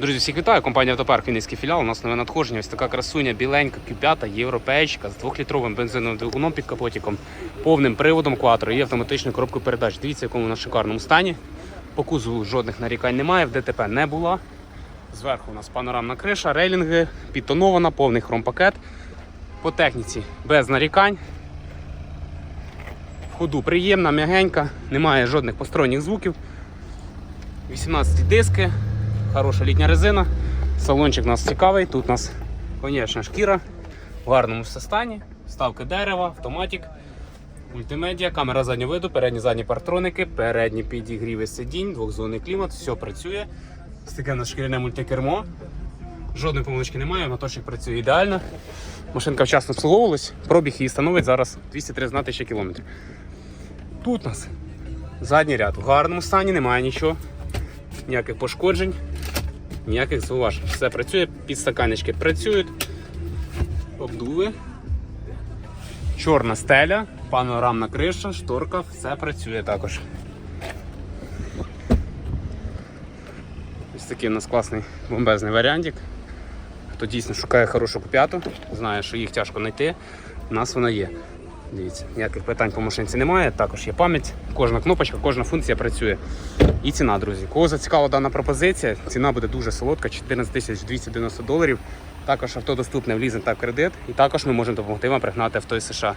Друзі, всіх вітаю. Компанія Автопарк Вінницький філіал. У нас нове надходження. Ось така красуня, біленька, Q5, європейська з 2-літровим бензиновим двигуном під капотиком, повним приводом кватро і автоматичною коробкою передач. Дивіться, якому вона шикарному стані. По кузову жодних нарікань немає, в ДТП не було. Зверху у нас панорамна криша, рейлінги, підтонована, повний хромпакет. По техніці без нарікань. В ходу приємна, м'ягенька, немає жодних посторонніх звуків. 18 диски, хороша літня резина. Салончик у нас цікавий. Тут у нас, звісно, шкіра в гарному все стані. Вставки дерева, автоматик, мультимедіа, камера заднього виду, передні задні партроники, передні підігріви сидінь, двохзонний клімат, все працює. Таке у шкіряне мультикермо. Жодної помилочки немає, моторчик працює ідеально. Машинка вчасно обслуговувалась, пробіг її становить зараз 213 тисяч кілометрів. Тут у нас задній ряд в гарному стані, немає нічого, ніяких пошкоджень, ніяких зауважень. Все працює, підстаканнички працюють, обдуви, чорна стеля, панорамна криша, шторка, все працює також. Ось такий у нас класний бомбезний варіантик. Хто дійсно шукає хорошу куп'яту, знає, що їх тяжко знайти, у нас вона є. Дивіться, ніяких питань по машинці немає. Також є пам'ять, кожна кнопочка, кожна функція працює. І ціна, друзі. Кого зацікавила дана пропозиція, ціна буде дуже солодка, 14 290 доларів. Також авто доступне в лізинг та в кредит. І також ми можемо допомогти вам пригнати авто із США.